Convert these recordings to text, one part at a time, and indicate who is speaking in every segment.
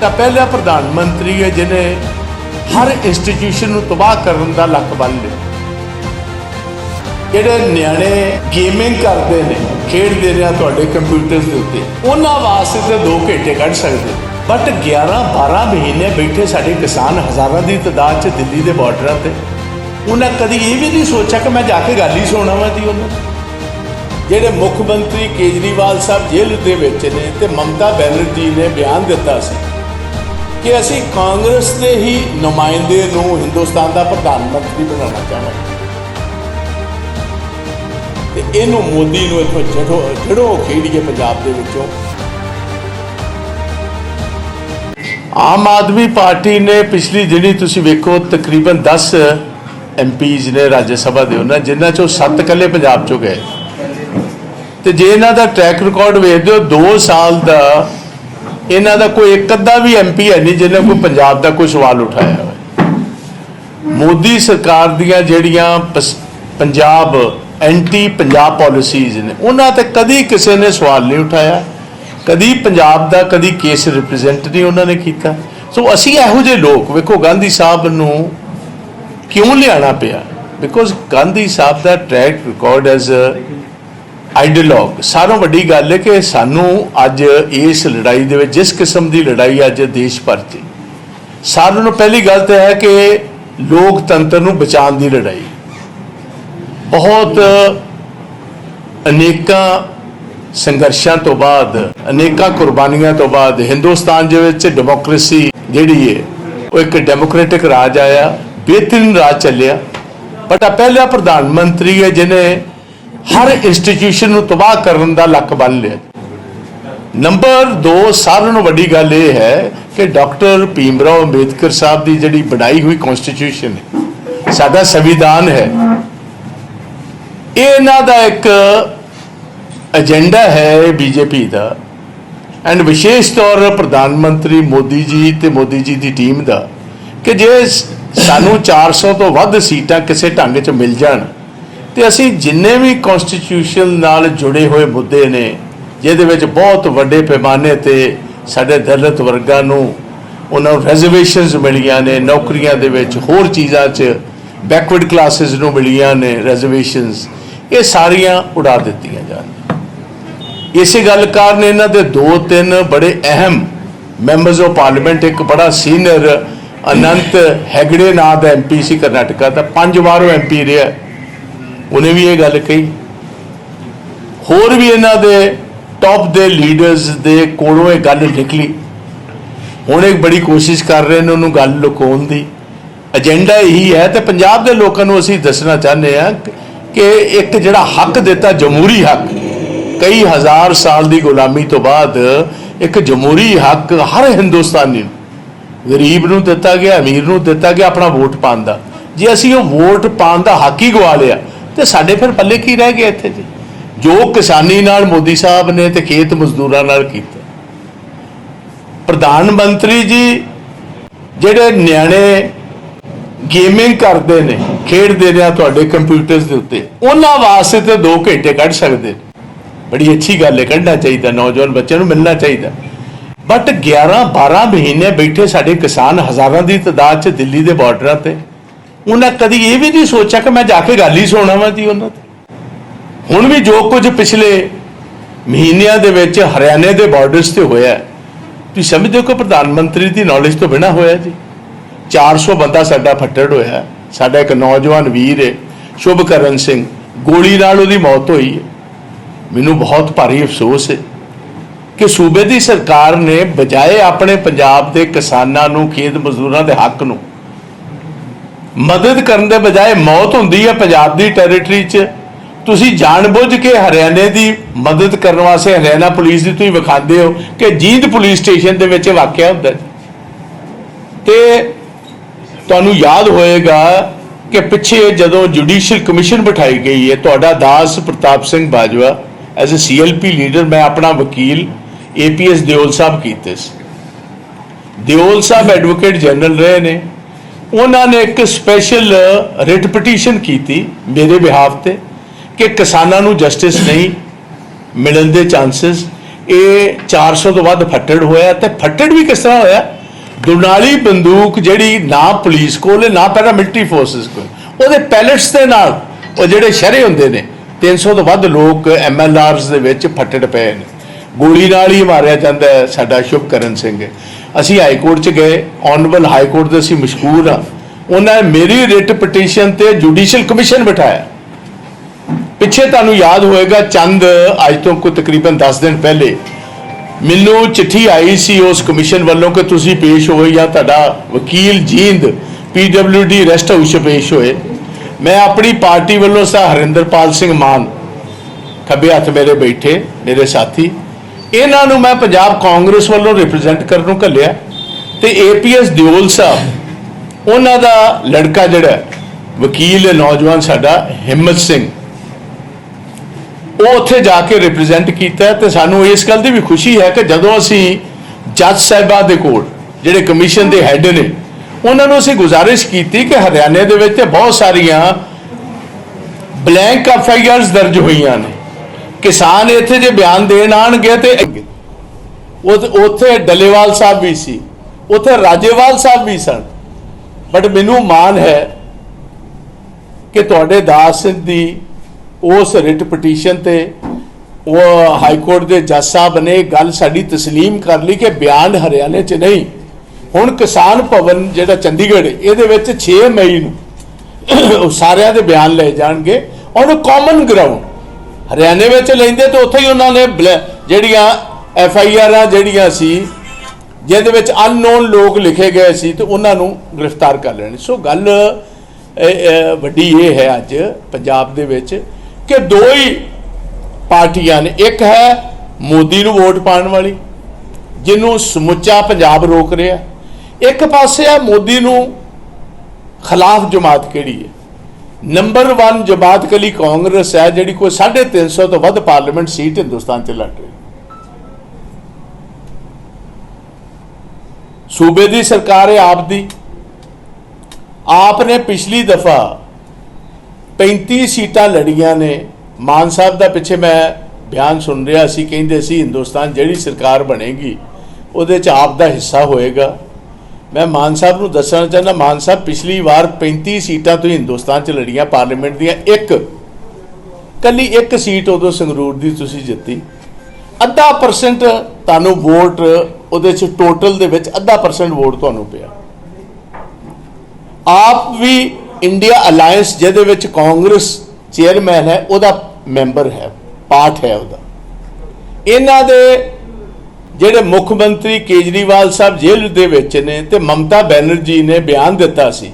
Speaker 1: ਤਾਂ ਪਹਿਲਾ ਪ੍ਰਧਾਨ ਮੰਤਰੀ ਹੈ ਜਿਹਨੇ ਹਰ ਇੰਸਟੀਟਿਊਸ਼ਨ ਨੂੰ ਤਬਾਹ ਕਰਨ ਦਾ ਲੱਕ ਬੰਨ ਲਿਆ। ਜਿਹੜੇ ਨਿਆਣੇ ਗੇਮਿੰਗ ਕਰਦੇ ਨੇ, ਖੇਡਦੇ ਨੇ ਤੁਹਾਡੇ ਕੰਪਿਊਟਰਸ ਦੇ ਉੱਤੇ, ਉਹਨਾਂ ਵਾਸਤੇ ਤਾਂ 2 ਘੰਟੇ ਕੱਢ ਸਕਦੇ। ਬਟ 11 12 ਮਹੀਨੇ ਬੈਠੇ ਸਾਡੇ ਕਿਸਾਨ ਹਜ਼ਾਰਾਂ ਦੀ ਤਾਦਾਦ 'ਚ ਦਿੱਲੀ ਦੇ ਬਾਰਡਰਾਂ ਤੇ। ਉਹਨਾਂ ਕਦੀ ਇਹ ਵੀ ਨਹੀਂ ਸੋਚਿਆ ਕਿ ਮੈਂ ਜਾ ਕੇ ਗੱਲ ਹੀ ਸੁਣਾਵਾਂ ਦੀ ਉਹਨਾਂ। ਜਿਹੜੇ ਮੁੱਖ ਮੰਤਰੀ ਕੇਜਰੀਵਾਲ ਸਾਹਿਬ ਜੇਲ੍ਹ ਦੇ ਵਿੱਚ ਨੇ ਤੇ ਮਮਤਾ ਬੈਨਰਜੀ ਨੇ ਬਿਆਨ ਦਿੱਤਾ ਸੀ ਕਿ ਅਸੀਂ ਕਾਂਗਰਸ ਦੇ ਹੀ ਨੁਮਾਇੰਦੇ ਨੂੰ ਹਿੰਦੁਸਤਾਨ ਦਾ ਪ੍ਰਧਾਨ ਮੰਤਰੀ ਬਣਾਉਣਾ ਚਾਹਾਂਗੇ ਤੇ ਇਹਨੂੰ ਮੋਦੀ ਨੂੰ ਇੱਥੋਂ ਜੜੋ ਜੜੋ ਖੇੜੀਏ ਪੰਜਾਬ ਦੇ ਵਿੱਚੋਂ। ਆਮ ਆਦਮੀ ਪਾਰਟੀ ਨੇ ਪਿਛਲੀ ਜਿਹੜੀ ਤੁਸੀਂ ਵੇਖੋ, ਤਕਰੀਬਨ 10 ਐਮਪੀਜ਼ ਨੇ ਰਾਜ ਸਭਾ ਦੇ ਉਹਨਾਂ, ਜਿਨ੍ਹਾਂ ਚੋਂ 7 ਇਕੱਲੇ ਪੰਜਾਬ ਚੋਂ ਗਏ। ਤੇ ਜੇ ਇਹਨਾਂ ਦਾ ਟਰੈਕ ਰਿਕਾਰਡ ਵੇਖਦੇ ਹੋ 2 ਸਾਲ ਦਾ ਇਹਨਾਂ ਦਾ ਕੋਈ ਇੱਕ ਅੱਧਾ ਵੀ ਐਮਪੀ ਹੈ ਨਹੀਂ, ਜਿਹਨੇ ਕੋਈ ਪੰਜਾਬ ਦਾ ਕੋਈ ਸਵਾਲ ਉਠਾਇਆ ਹੋਵੇ। ਮੋਦੀ ਸਰਕਾਰ ਦੀਆਂ ਜਿਹੜੀਆਂ ਪੰਜਾਬ ਐਂਟੀ ਪੰਜਾਬ ਪਾਲਿਸੀਜ਼ ਨੇ, ਉਹਨਾਂ ਤੇ ਕਦੀ ਕਿਸੇ ਨੇ ਸਵਾਲ ਨਹੀਂ ਉਠਾਇਆ। ਕਦੀ ਪੰਜਾਬ ਦਾ, ਕਦੀ ਕੇਸ ਰਿਪਰੈਜ਼ੈਂਟ ਨਹੀਂ ਉਹਨਾਂ ਨੇ ਕੀਤਾ। ਸੋ ਅਸੀਂ ਇਹੋ ਜਿਹੇ ਲੋਕ, ਵੇਖੋ ਗਾਂਧੀ ਸਾਹਿਬ ਨੂੰ ਕਿਉਂ ਲਿਆਣਾ ਪਿਆ? ਬਿਕੋਜ਼ ਗਾਂਧੀ ਸਾਹਿਬ ਦਾ ਟਰੈਕ ਰਿਕਾਰਡ ਐਜ਼ ਆਈਡੀਅਲੋਗ ਸਾਰੋਂ ਵੱਡੀ ਗੱਲ ਹੈ ਕਿ ਸਾਨੂੰ ਅੱਜ ਇਸ ਲੜਾਈ ਦੇ ਵਿੱਚ, ਜਿਸ ਕਿਸਮ ਦੀ ਲੜਾਈ ਅੱਜ ਦੇਸ਼ ਭਰ 'ਚ, ਸਾਰਿਆਂ ਨੂੰ ਪਹਿਲੀ ਗੱਲ ਤਾਂ ਹੈ ਕਿ ਲੋਕਤੰਤਰ ਨੂੰ ਬਚਾਉਣ ਦੀ ਲੜਾਈ। ਬਹੁਤ ਅਨੇਕਾਂ ਸੰਘਰਸ਼ਾਂ ਤੋਂ ਬਾਅਦ, ਅਨੇਕਾਂ ਕੁਰਬਾਨੀਆਂ ਤੋਂ ਬਾਅਦ, ਹਿੰਦੁਸਤਾਨ ਦੇ ਵਿੱਚ ਡੈਮੋਕ੍ਰੇਸੀ ਜਿਹੜੀ ਹੈ, ਉਹ ਇੱਕ ਡੈਮੋਕ੍ਰੈਟਿਕ ਰਾਜ ਆਇਆ, ਬਿਹਤਰੀਨ ਰਾਜ ਚੱਲਿਆ। ਬਟ ਆ ਪਹਿਲਾ ਪ੍ਰਧਾਨ ਮੰਤਰੀ ਹੈ, ਜਿਹਨੇ ਹਰ ਇੰਸਟੀਟਿਊਸ਼ਨ ਨੂੰ ਤਬਾਹ ਕਰਨ ਦਾ ਲੱਕ ਬੰਨ ਲਿਆ। ਨੰਬਰ 2 ਸਾਰਿਆਂ ਨੂੰ ਵੱਡੀ ਗੱਲ ਇਹ ਹੈ ਕਿ ਡਾਕਟਰ ਭੀਮਰਾਓ ਅੰਬੇਦਕਰ ਸਾਹਿਬ ਦੀ ਜਿਹੜੀ ਬਣਾਈ ਹੋਈ ਕਨਸਟੀਟਿਊਸ਼ਨ ਹੈ, ਸਾਡਾ ਸੰਵਿਧਾਨ ਹੈ। ਇਹਨਾਂ ਦਾ ਇੱਕ ਏਜੰਡਾ ਹੈ ਬੀਜੇਪੀ ਦਾ। ਐਂਡ ਵਿਸ਼ੇਸ਼ ਤੌਰ ਪ੍ਰਧਾਨ ਮੰਤਰੀ ਮੋਦੀ ਜੀ ਤੇ ਮੋਦੀ ਜੀ ਦੀ ਟੀਮ ਦਾ ਕਿ ਜੇ ਸ- ਸਾਨੂੰ 400 ਤੋਂ ਵੱਧ ਸੀਟਾਂ ਕਿਸੇ ਢੰਗ 'ਚ ਮਿਲ ਜਾਣ ਤੇ ਅਸੀਂ ਜਿੰਨੇ ਵੀ ਕਨਸਟੀਟਿਊਸ਼ਨ ਨਾਲ ਜੁੜੇ ਹੋਏ ਮੁੱਦੇ ਨੇ, ਜਿਹਦੇ ਵਿੱਚ ਬਹੁਤ ਵੱਡੇ ਪੈਮਾਨੇ ਤੇ ਸਾਡੇ ਦਲਿਤ ਵਰਗਾਂ ਨੂੰ ਉਹਨਾਂ ਨੂੰ ਰਿਜ਼ਰਵੇਸ਼ਨਸ ਮਿਲੀਆਂ ਨੇ, ਨੌਕਰੀਆਂ ਦੇ ਵਿੱਚ ਹੋਰ ਚੀਜ਼ਾਂ 'ਚ ਬੈਕਵਰਡ ਕਲਾਸਿਸ ਨੂੰ ਮਿਲੀਆਂ ਨੇ ਰਿਜ਼ਰਵੇਸ਼ਨਸ ਇਹ ਸਾਰੀਆਂ ਉਡਾ ਦਿੱਤੀਆਂ ਜਾਣ। ਇਸੇ ਗੱਲ ਕਾਰਨ ਇਹਨਾਂ ਦੇ ਦੋ ਤਿੰਨ ਬੜੇ ਅਹਿਮ ਮੈਂਬਰਸ ਆਫ ਪਾਰਲੀਮੈਂਟ ਇੱਕ ਬੜਾ ਸੀਨੀਅਰ ਅਨੰਤ ਹੈਗੜੇ ਨਾਂ ਦਾ ਐਮਪੀ ਸੀ ਕਰਨਾਟਕਾ ਦਾ ਪੰਜ ਵਾਰ ਉਹ ਐਮਪੀ ਰਿਹਾ ਉਹਨੇ ਵੀ ਇਹ ਗੱਲ ਕਹੀ। ਹੋਰ ਵੀ ਇਹਨਾਂ ਦੇ ਟੌਪ ਦੇ ਲੀਡਰਸ ਦੇ ਕੋਲੋਂ ਇਹ ਗੱਲ ਨਿਕਲੀ। ਹੁਣ ਇੱਕ ਬੜੀ ਕੋਸ਼ਿਸ਼ ਕਰ ਰਹੇ ਨੇ ਉਹਨੂੰ ਗੱਲ ਲੁਕਾਉਣ ਦੀ। ਏਜੰਡਾ ਇਹੀ ਹੈ ਤੇ ਪੰਜਾਬ ਦੇ ਲੋਕਾਂ ਨੂੰ ਅਸੀਂ ਦੱਸਣਾ ਚਾਹੁੰਦੇ ਹਾਂ ਕਿ ਇੱਕ ਜਿਹੜਾ ਹੱਕ ਦਿੱਤਾ, ਜਮਹੂਰੀ ਹੱਕ, ਕਈ ਹਜ਼ਾਰ ਸਾਲ ਦੀ ਗੁਲਾਮੀ ਤੋਂ ਬਾਅਦ ਇੱਕ ਜਮਹੂਰੀ ਹੱਕ ਹਰ ਹਿੰਦੁਸਤਾਨੀ ਨੂੰ, ਗਰੀਬ ਨੂੰ ਦਿੱਤਾ ਗਿਆ, ਅਮੀਰ ਨੂੰ ਦਿੱਤਾ ਗਿਆ ਆਪਣਾ ਵੋਟ ਪਾਉਣ ਦਾ। ਜੇ ਅਸੀਂ ਉਹ ਵੋਟ ਪਾਉਣ ਦਾ ਹੱਕ ਹੀ ਗਵਾ ਲਿਆ ਤੇ ਸਾਡੇ ਫਿਰ ਪੱਲੇ ਕੀ ਰਹਿ ਗਿਆ ਇੱਥੇ ਜੀ? ਜੋ ਕਿਸਾਨੀ ਨਾਲ ਮੋਦੀ ਸਾਹਿਬ ਨੇ ਤੇ ਖੇਤ ਮਜ਼ਦੂਰਾਂ ਨਾਲ ਕੀਤਾ। ਪ੍ਰਧਾਨ ਮੰਤਰੀ ਜੀ ਜਿਹੜੇ ਨਿਆਣੇ ਗੇਮਿੰਗ ਕਰਦੇ ਨੇ, ਖੇਡਦੇ ਨੇ ਤੁਹਾਡੇ ਕੰਪਿਊਟਰਸ ਦੇ ਉੱਤੇ, ਉਹਨਾਂ ਵਾਸਤੇ ਤੇ 2 ਘੰਟੇ ਕੱਢ ਸਕਦੇ ਨੇ। ਬੜੀ ਅੱਛੀ ਗੱਲ ਹੈ, ਕੱਢਣਾ ਚਾਹੀਦਾ, ਨੌਜਵਾਨ ਬੱਚਿਆਂ ਨੂੰ ਮਿਲਣਾ ਚਾਹੀਦਾ। ਬਟ 11 12 ਮਹੀਨੇ ਬੈਠੇ ਸਾਡੇ ਕਿਸਾਨ ਹਜ਼ਾਰਾਂ ਦੀ ਤਾਦਾਦ 'ਚ ਦਿੱਲੀ ਦੇ ਬਾਰਡਰਾਂ ਤੇ। ਉਹਨਾਂ ਕਦੀ ਇਹ ਵੀ ਨਹੀਂ ਸੋਚਿਆ ਕਿ ਮੈਂ ਜਾ ਕੇ ਗੱਲ ਹੀ ਸੁਣਾਵਾਂ ਜੀ ਉਹਨਾਂ ਤੇ ਹੁਣ ਵੀ ਜੋ ਕੁਝ ਪਿਛਲੇ ਮਹੀਨਿਆਂ ਦੇ ਵਿੱਚ ਹਰਿਆਣੇ ਦੇ ਬਾਰਡਰਸ ਤੇ ਹੋਇਆ ਤੁਸੀਂ ਸਮਝਦੇ ਹੋ ਕਿ ਪ੍ਰਧਾਨ ਮੰਤਰੀ ਦੀ ਨੌਲੇਜ ਤੋਂ ਬਿਨਾ ਹੋਇਆ ਜੀ? 400 ਬੰਦਾ ਸਾਡਾ ਫੱਟੜ ਹੋਇਆ ਸਾਡਾ ਇੱਕ ਨੌਜਵਾਨ ਵੀਰ ਹੈ, ਸ਼ੁਭਕਰਨ ਸਿੰਘ। ਗੋਲੀ ਨਾਲ ਉਹਦੀ ਮੌਤ ਹੋਈ ਹੈ। ਮੈਨੂੰ ਬਹੁਤ ਭਾਰੀ ਅਫਸੋਸ ਹੈ ਕਿ ਸੂਬੇ ਦੀ ਸਰਕਾਰ ਨੇ ਬਜਾਏ ਆਪਣੇ ਪੰਜਾਬ ਦੇ ਕਿਸਾਨਾਂ ਨੂੰ, ਖੇਤ ਮਜ਼ਦੂਰਾਂ ਦੇ ਹੱਕ ਨੂੰ ਮਦਦ ਕਰਨ ਦੇ ਬਜਾਏ ਮੌਤ ਹੁੰਦੀ ਹੈ ਪੰਜਾਬ ਦੀ ਟੈਰੀਟਰੀ 'ਚ। ਤੁਸੀਂ ਜਾਣਬੁੱਝ ਕੇ ਹਰਿਆਣੇ ਦੀ ਮਦਦ ਕਰਨ ਵਾਸਤੇ ਹਰਿਆਣਾ ਪੁਲਿਸ ਦੀ ਤੁਸੀਂ ਵਿਖਾਉਂਦੇ ਹੋ ਕਿ ਜੀਂਦ ਪੁਲਿਸ ਸਟੇਸ਼ਨ ਦੇ ਵਿੱਚ ਵਾਕਿਆ ਹੁੰਦਾ ਹੈ। ਤੇ ਤੁਹਾਨੂੰ ਯਾਦ ਹੋਏਗਾ ਕਿ ਪਿੱਛੇ ਜਦੋਂ ਜੁਡੀਸ਼ੀਅਲ ਕਮਿਸ਼ਨ ਬਿਠਾਈ ਗਈ ਹੈ, ਤੁਹਾਡਾ ਦਾਸ Partap Singh Bajwa as uh CLP leader ਮੈਂ ਆਪਣਾ ਵਕੀਲ ਏਪੀਐਸ ਦਿਓਲ ਸਾਹਿਬ ਕੀਤੇ ਸੀ। ਦਿਓਲ ਸਾਹਿਬ ਐਡਵੋਕੇਟ ਜਨਰਲ ਰਹੇ ਨੇ। ਉਹਨਾਂ ਨੇ ਇੱਕ ਸਪੈਸ਼ਲ ਰਿਟ ਪਟੀਸ਼ਨ ਕੀਤੀ ਮੇਰੇ ਬਿਹਾਫ ਤੇ ਕਿ ਕਿਸਾਨਾਂ ਨੂੰ ਜਸਟਿਸ ਨਹੀਂ ਮਿਲਣ ਦੇ ਚਾਂਸਸ ਇਹ 400 ਤੋਂ ਵੱਧ ਫੱਟੜ ਹੋਇਆ ਤੇ ਫੱਟੜ ਵੀ ਕਿਸ ਤਰ੍ਹਾਂ ਹੋਇਆ? ਦੁਨਾਲੀ ਬੰਦੂਕ ਜਿਹੜੀ ਨਾ ਪੁਲਿਸ ਕੋਲ ਹੈ, ਨਾ ਪੈਰਾਮਿਲਟਰੀ ਫੋਰਸਸ ਕੋਲ ਉਹਦੇ ਪੈਲਟਸ ਦੇ ਨਾਲ ਉਹ ਜਿਹੜੇ ਸ਼ਰੇ ਹੁੰਦੇ ਨੇ 300 ਤੋਂ ਵੱਧ ਲੋਕ ਐਮਐਲਆਰਸ ਦੇ ਵਿੱਚ ਫੱਟੜ ਪਏ ਨੇ। ਗੋਲੀ ਨਾਲ ਹੀ ਮਾਰਿਆ ਜਾਂਦਾ ਸਾਡਾ ਸ਼ੁਭਕਰਨ ਸਿੰਘ। ਅਸੀਂ ਹਾਈ ਕੋਰਟ 'ਚ ਗਏ ਆਨਰੇਬਲ ਹਾਈ ਕੋਰਟ ਦੇ ਅਸੀਂ ਮਸ਼ਕੂਰ ਆ ਉਹਨਾਂ ਨੇ ਮੇਰੀ ਰਿਟ ਪਟੀਸ਼ਨ ਤੇ ਜੁਡੀਸ਼ੀਅਲ ਕਮਿਸ਼ਨ ਬਿਠਾਇਆ। ਪਿੱਛੇ ਤੁਹਾਨੂੰ ਯਾਦ ਹੋਏਗਾ, ਚੰਦ, ਅੱਜ ਤੋਂ ਕੋਈ ਤਕਰੀਬਨ 10 ਦਿਨ ਪਹਿਲੇ ਮੈਨੂੰ ਚਿੱਠੀ ਆਈ ਸੀ ਉਸ ਕਮਿਸ਼ਨ ਵੱਲੋਂ ਕਿ ਤੁਸੀਂ ਪੇਸ਼ ਹੋਏ ਜਾਂ ਤੁਹਾਡਾ ਵਕੀਲ ਜੀਂਦ ਪੀਡਬਲਯੂਡੀ ਰੈਸਟ ਹਾਊਸ 'ਚ ਪੇਸ਼ ਹੋਏ। ਮੈਂ ਆਪਣੀ ਪਾਰਟੀ ਵੱਲੋਂ ਸਾ ਹਰਿੰਦਰਪਾਲ ਸਿੰਘ ਮਾਨ ਖੱਬੇ ਹੱਥ ਮੇਰੇ ਬੈਠੇ, ਮੇਰੇ ਸਾਥੀ ਇਹਨਾਂ ਨੂੰ ਮੈਂ ਪੰਜਾਬ ਕਾਂਗਰਸ ਵੱਲੋਂ ਰਿਪਰੈਜ਼ੈਂਟ ਕਰਨ ਨੂੰ ਘੱਲਿਆ ਤੇ ਏਪੀਐਸ ਦਿਓਲ ਸਾਹਿਬ, ਉਹਨਾਂ ਦਾ ਲੜਕਾ ਜਿਹੜਾ ਵਕੀਲ ਨੌਜਵਾਨ ਸਾਡਾ ਹਿੰਮਤ ਸਿੰਘ। ਉਹ ਉੱਥੇ ਜਾ ਕੇ ਰਿਪਰੈਜ਼ੈਂਟ ਕੀਤਾ ਤੇ ਸਾਨੂੰ ਇਸ ਗੱਲ ਦੀ ਵੀ ਖੁਸ਼ੀ ਹੈ ਕਿ ਜਦੋਂ ਅਸੀਂ ਜੱਜ ਸਾਹਿਬਾਂ ਦੇ ਕੋਲ, ਜਿਹੜੇ ਕਮਿਸ਼ਨ ਦੇ ਹੈੱਡ ਨੇ, ਉਹਨਾਂ ਨੂੰ ਅਸੀਂ ਗੁਜ਼ਾਰਿਸ਼ ਕੀਤੀ ਕਿ ਹਰਿਆਣੇ ਦੇ ਵਿੱਚ ਬਹੁਤ ਸਾਰੀਆਂ ਬਲੈਂਕ ਐਫ ਆਈ ਆਰਸ ਦਰਜ ਹੋਈਆਂ ਨੇ। ਕਿਸਾਨ ਇੱਥੇ ਜੇ ਬਿਆਨ ਦੇਣ ਆਣਗੇ ਤੇ ਉਹ- ਉੱਥੇ ਡੱਲੇਵਾਲ ਸਾਹਿਬ ਵੀ ਸੀ ਉੱਥੇ ਰਾਜੇਵਾਲ ਸਾਹਿਬ ਵੀ ਸਨ ਬਟ ਮੈਨੂੰ ਮਾਣ ਹੈ ਕਿ ਤੁਹਾਡੇ ਦਾਸ ਸਿੰਘ ਦੀ ਉਸ ਰਿਟ ਪਟੀਸ਼ਨ ਤੇ ਉਹ ਹਾਈ ਕੋਰਟ ਦੇ ਜੱਜ ਸਾਹਿਬ ਨੇ ਇਹ ਗੱਲ ਸਾਡੀ تسلیم ਕਰ ਲਈ ਕਿ ਬਿਆਨ ਹਰਿਆਣੇ 'ਚ ਨਹੀਂ ਹੁਣ ਕਿਸਾਨ ਭਵਨ ਜਿਹੜਾ ਚੰਡੀਗੜ੍ਹ ਹੈ, ਇਹਦੇ ਵਿੱਚ 6 ਮਈ ਨੂੰ ਉਹ ਸਾਰਿਆਂ ਦੇ ਬਿਆਨ ਲਏ ਜਾਣਗੇ ਉਹਨੂੰ ਕਾਮਨ ਗਰਾਊਂਡ ਹਰਿਆਣੇ ਵਿੱਚ ਲੈਂਦੇ ਤੇ ਉੱਥੇ ਹੀ ਉਹਨਾਂ ਨੇ ਬਲੈ- ਜਿਹੜੀਆਂ ਐਫ ਆਈ ਆਰਾਂ ਜਿਹੜੀਆਂ ਸੀ, ਜਿਹਦੇ ਵਿੱਚ ਅਨਨੋਨ ਲੋਕ ਲਿਖੇ ਗਏ ਸੀ ਤੇ ਉਹਨਾਂ ਨੂੰ ਗ੍ਰਿਫਤਾਰ ਕਰ ਲੈਣੀ। ਸੋ ਗੱਲ ਵੱਡੀ ਇਹ ਹੈ ਅੱਜ ਪੰਜਾਬ ਦੇ ਵਿੱਚ ਕਿ ਦੋ ਹੀ ਪਾਰਟੀਆਂ ਨੇ। ਇੱਕ ਹੈ ਮੋਦੀ ਨੂੰ ਵੋਟ ਪਾਉਣ ਵਾਲੀ, ਜਿਹਨੂੰ ਸਮੁੱਚਾ ਪੰਜਾਬ ਰੋਕ ਰਿਹਾ। ਇੱਕ ਪਾਸੇ ਹੈ ਮੋਦੀ ਨੂੰ ਖਿਲਾਫ ਜਮਾਤ ਕਿਹੜੀ ਹੈ? ਨੰਬਰ 1 ਜਮਾਤ ਕਲੀ ਕਾਂਗਰਸ ਹੈ, ਜਿਹੜੀ ਕੋਈ 350 ਤੋਂ ਵੱਧ ਪਾਰਲੀਮੈਂਟ ਸੀਟ ਹਿੰਦੁਸਤਾਨ 'ਚ ਲੜ ਰਹੀ। ਸੂਬੇ ਦੀ ਸਰਕਾਰ ਹੈ ਆਪ ਦੀ। ਆਪ ਨੇ ਪਿਛਲੀ ਦਫਾ 35 ਸੀਟਾਂ ਲੜੀਆਂ ਨੇ। ਮਾਨ ਸਾਹਿਬ ਦਾ ਪਿੱਛੇ ਮੈਂ ਬਿਆਨ ਸੁਣ ਰਿਹਾ ਸੀ, ਕਹਿੰਦੇ ਸੀ ਹਿੰਦੁਸਤਾਨ ਜਿਹੜੀ ਸਰਕਾਰ ਬਣੇਗੀ, ਉਹਦੇ 'ਚ ਆਪ ਦਾ ਹਿੱਸਾ ਹੋਏਗਾ। ਮੈਂ ਮਾਨ ਸਾਹਿਬ ਨੂੰ ਦੱਸਣਾ ਚਾਹੁੰਦਾ, ਮਾਨ ਸਾਹਿਬ ਪਿਛਲੀ ਵਾਰ 35 ਸੀਟਾਂ ਤੋਂ ਹਿੰਦੁਸਤਾਨ 'ਚ ਲੜੀਆਂ ਪਾਰਲੀਮੈਂਟ ਦੀਆਂ, ਇੱਕ। ਕੱਲੀ ਇੱਕ ਸੀਟ ਉਦੋਂ ਸੰਗਰੂਰ ਦੀ ਤੁਸੀਂ ਜਿੱਤੀ। ਅੱਧਾ ਪਰਸੈਂਟ ਤੁਹਾਨੂੰ ਵੋਟ ਉਹਦੇ 'ਚ ਟੋਟਲ ਦੇ ਵਿੱਚ ਅੱਧਾ ਪਰਸੈਂਟ ਵੋਟ ਤੁਹਾਨੂੰ ਪਿਆ। ਆਪ ਵੀ ਇੰਡੀਆ ਅਲਾਈਅੰਸ ਜਿਹਦੇ ਵਿੱਚ ਕਾਂਗਰਸ ਚੇਅਰਮੈਨ ਹੈ, ਉਹਦਾ ਮੈਂਬਰ ਹੈ ਪਾਰਟ ਹੈ ਉਹਦਾ। ਇਹਨਾਂ ਦੇ ਜਿਹੜੇ ਮੁੱਖ ਮੰਤਰੀ ਕੇਜਰੀਵਾਲ ਸਾਹਿਬ ਜੇਲ੍ਹ ਦੇ ਵਿੱਚ ਨੇ ਤੇ ਮਮਤਾ ਬੈਨਰਜੀ ਨੇ ਬਿਆਨ ਦਿੱਤਾ ਸੀ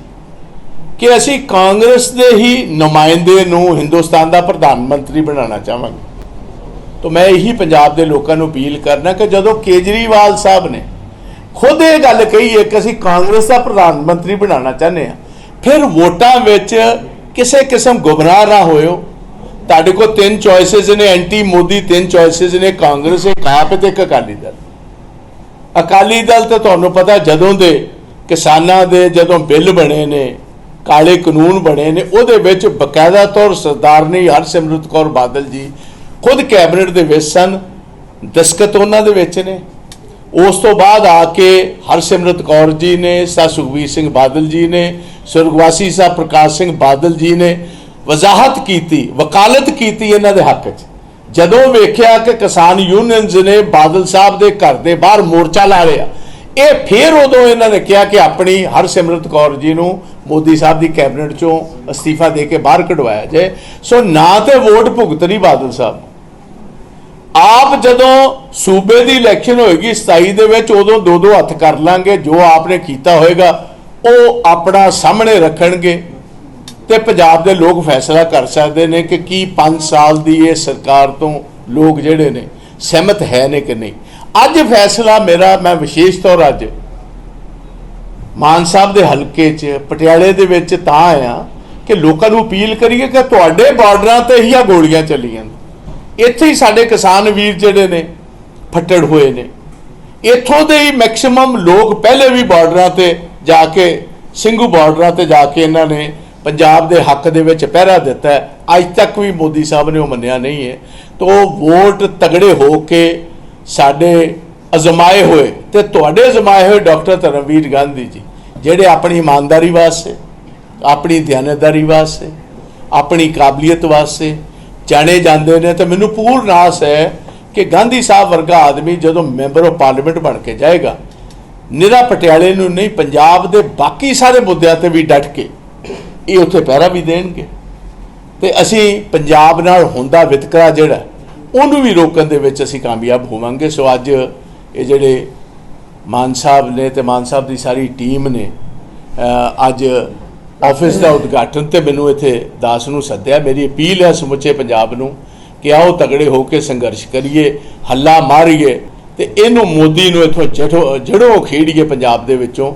Speaker 1: ਕਿ ਅਸੀਂ ਕਾਂਗਰਸ ਦੇ ਹੀ ਨੁਮਾਇੰਦੇ ਨੂੰ ਹਿੰਦੁਸਤਾਨ ਦਾ ਪ੍ਰਧਾਨ ਮੰਤਰੀ ਬਣਾਉਣਾ ਚਾਹਾਂਗੇ। ਤਾਂ ਮੈਂ ਇਹੀ ਪੰਜਾਬ ਦੇ ਲੋਕਾਂ ਨੂੰ ਅਪੀਲ ਕਰਨਾ ਕਿ ਜਦੋਂ ਕੇਜਰੀਵਾਲ ਸਾਹਿਬ ਨੇ ਖੁਦ ਇਹ ਗੱਲ ਕਹੀ ਹੈ ਕਿ ਅਸੀਂ ਕਾਂਗਰਸ ਦਾ ਪ੍ਰਧਾਨ ਮੰਤਰੀ ਬਣਾਉਣਾ ਚਾਹੁੰਦੇ ਹਾਂ, ਫਿਰ ਵੋਟਾਂ ਵਿੱਚ ਕਿਸੇ ਕਿਸਮ ਗੁੰਮਰਾਹ ਨਾ ਹੋਇਓ। ਤੁਹਾਡੇ ਕੋਲ ਤਿੰਨ ਚੋਇਸਸ ਨੇ, ਐਂਟੀ ਮੋਦੀ ਤਿੰਨ ਚੋਇਸਸ ਨੇ, ਕਾਂਗਰਸ, ਇੱਕ ਆਪ ਤੇ ਇੱਕ ਅਕਾਲੀ ਦਲ। ਅਕਾਲੀ ਦਲ ਤਾਂ ਤੁਹਾਨੂੰ ਪਤਾ ਜਦੋਂ ਦੇ ਕਿਸਾਨਾਂ ਦੇ ਜਦੋਂ ਬਿੱਲ ਬਣੇ ਨੇ, ਕਾਲੇ ਕਾਨੂੰਨ ਬਣੇ ਨੇ, ਉਹਦੇ ਵਿੱਚ ਬਕਾਇਦਾ ਤੌਰ ਸਰਦਾਰਨੀ ਹਰਸਿਮਰਤ ਕੌਰ ਬਾਦਲ ਜੀ ਖੁਦ ਕੈਬਨਿਟ ਦੇ ਵਿੱਚ ਸਨ ਦਸਕਤ ਉਹਨਾਂ ਦੇ ਵਿੱਚ ਨੇ। ਉਸ ਤੋਂ ਬਾਅਦ ਆ ਕੇ ਹਰਸਿਮਰਤ ਕੌਰ ਜੀ ਨੇ, ਸਾ ਸੁਖਬੀਰ ਸਿੰਘ ਬਾਦਲ ਜੀ ਨੇ, ਸੁਰਗਵਾਸੀ ਸਾਹਿਬ ਪ੍ਰਕਾਸ਼ ਸਿੰਘ ਬਾਦਲ ਜੀ ਨੇ ਵਜ਼ਾਹਤ ਕੀਤੀ, ਵਕਾਲਤ ਕੀਤੀ ਇਹਨਾਂ ਦੇ ਹੱਕ 'ਚ। ਜਦੋਂ ਵੇਖਿਆ ਕਿ ਕਿਸਾਨ ਯੂਨੀਅਨਸ ਨੇ ਬਾਦਲ ਸਾਹਿਬ ਦੇ ਘਰ ਦੇ ਬਾਹਰ ਮੋਰਚਾ ਲਾ ਲਿਆ, ਇਹ ਫੇਰ ਉਦੋਂ ਇਹਨਾਂ ਨੇ ਕਿਹਾ ਕਿ ਆਪਣੀ ਹਰਸਿਮਰਤ ਕੌਰ ਜੀ ਨੂੰ ਮੋਦੀ ਸਾਹਿਬ ਦੀ ਕੈਬਨਿਟ ਚੋਂ ਅਸਤੀਫਾ ਦੇ ਕੇ ਬਾਹਰ ਕਢਵਾਇਆ ਜਾਏ। ਸੋ ਨਾ ਤੇ ਵੋਟ ਭੁਗਤਣੀ ਬਾਦਲ ਸਾਹਿਬ। ਆਪ ਜਦੋਂ ਸੂਬੇ ਦੀ ਇਲੈਕਸ਼ਨ ਹੋਏਗੀ 27 ਦੇ ਵਿੱਚ, ਉਦੋਂ ਦੋ ਦੋ ਹੱਥ ਕਰ ਲਾਂਗੇ, ਜੋ ਆਪਨੇ ਕੀਤਾ ਹੋਏਗਾ, ਉਹ ਆਪਣਾ ਸਾਹਮਣੇ ਰੱਖਣਗੇ। ਤੇ ਪੰਜਾਬ ਦੇ ਲੋਕ ਫੈਸਲਾ ਕਰ ਸਕਦੇ ਨੇ ਕਿ ਕੀ 5 ਸਾਲ ਦੀ ਇਹ ਸਰਕਾਰ ਤੋਂ ਲੋਕ ਜਿਹੜੇ ਨੇ ਸਹਿਮਤ ਹੈ ਨੇ ਕਿ ਨਹੀਂ। ਅੱਜ ਫੈਸਲਾ ਮੇਰਾ, ਮੈਂ ਵਿਸ਼ੇਸ਼ ਤੌਰ ਅੱਜ ਮਾਨ ਸਾਹਿਬ ਦੇ ਹਲਕੇ 'ਚ, ਪਟਿਆਲੇ ਦੇ ਵਿੱਚ ਤਾਂ ਆਇਆ ਕਿ ਲੋਕਾਂ ਨੂੰ ਅਪੀਲ ਕਰੀਏ ਕਿ ਤੁਹਾਡੇ ਬਾਰਡਰਾਂ ਤੇ ਹੀ ਆ ਗੋਲੀਆਂ ਚੱਲੀਆਂ। ਇੱਥੇ ਹੀ ਸਾਡੇ ਕਿਸਾਨ ਵੀਰ ਜਿਹੜੇ ਨੇ, ਫੱਟੜ ਹੋਏ ਨੇ। ਇੱਥੋਂ ਦੇ ਹੀ ਮੈਕਸਿਮਮ ਲੋਕ ਪਹਿਲੇ ਵੀ ਬਾਰਡਰਾਂ ਤੇ ਜਾ ਕੇ, ਸਿੰਘੂ ਬਾਰਡਰਾਂ ਤੇ ਜਾ ਕੇ ਇਹਨਾਂ ਨੇ ਪੰਜਾਬ ਦੇ ਹੱਕ ਦੇ ਵਿੱਚ ਪਹਿਰਾ ਦਿੱਤਾ ਹੈ। ਅੱਜ ਤੱਕ ਵੀ ਮੋਦੀ ਸਾਹਿਬ ਨੇ ਉਹ ਮੰਨਿਆ ਨਹੀਂ ਹੈ ਤਾਂ ਉਹ ਵੋਟ ਤਗੜੇ ਹੋ ਕੇ ਸਾਡੇ ਅਜ਼ਮਾਏ ਹੋਏ ਤੇ ਤੁਹਾਡੇ ਅਜ਼ਮਾਏ ਹੋਏ ਡਾਕਟਰ ਧਰਮਵੀਰ ਗਾਂਧੀ ਜੀ, ਜਿਹੜੇ ਆਪਣੀ ਇਮਾਨਦਾਰੀ ਵਾਸਤੇ, ਆਪਣੀ ਦਿਆਨਤਦਾਰੀ ਵਾਸਤੇ, ਆਪਣੀ ਕਾਬਲੀਅਤ ਵਾਸਤੇ ਜਾਣੇ ਜਾਂਦੇ ਨੇ, ਤੇ ਮੈਨੂੰ ਪੂਰਨ ਆਸ ਹੈ ਕਿ ਗਾਂਧੀ ਸਾਹਿਬ ਵਰਗਾ ਆਦਮੀ ਜਦੋਂ ਮੈਂਬਰ ਆਫ ਪਾਰਲੀਮੈਂਟ ਬਣ ਕੇ ਜਾਏਗਾ, ਨਿਰਾ ਪਟਿਆਲੇ ਨੂੰ ਨਹੀਂ, ਪੰਜਾਬ ਦੇ ਬਾਕੀ ਸਾਰੇ ਮੁੱਦਿਆਂ ਤੇ ਵੀ ਡਟ ਕੇ ਇਹ ਉੱਥੇ ਪਹਿਰਾ ਵੀ ਦੇਣਗੇ। ਤੇ ਅਸੀਂ ਪੰਜਾਬ ਨਾਲ ਹੁੰਦਾ ਵਿਤਕਰਾ ਜਿਹੜਾ, ਉਹਨੂੰ ਵੀ ਰੋਕਣ ਦੇ ਵਿੱਚ ਅਸੀਂ ਕਾਮਯਾਬ ਹੋਵਾਂਗੇ। ਸੋ ਅੱਜ ਇਹ ਜਿਹੜੇ ਮਾਨ ਸਾਹਿਬ ਨੇ ਤੇ ਮਾਨ ਸਾਹਿਬ ਦੀ ਸਾਰੀ ਟੀਮ ਨੇ ਅੱਜ ਆਫਿਸ ਦਾ ਉਦਘਾਟਨ ਤੇ ਮੈਨੂੰ ਇੱਥੇ ਦਾਸ ਨੂੰ ਸੱਦਿਆ। ਮੇਰੀ ਅਪੀਲ ਹੈ ਸਮੁੱਚੇ ਪੰਜਾਬ ਨੂੰ ਕਿ ਆਓ ਤਗੜੇ ਹੋ ਕੇ ਸੰਘਰਸ਼ ਕਰੀਏ, ਹੱਲਾ ਮਾਰੀਏ ਤੇ ਇਹਨੂੰ ਮੋਦੀ ਨੂੰ ਇਥੋਂ ਜੜੋਂ ਜੜੋਂ ਖੇੜੀਏ ਪੰਜਾਬ ਦੇ ਵਿੱਚੋਂ।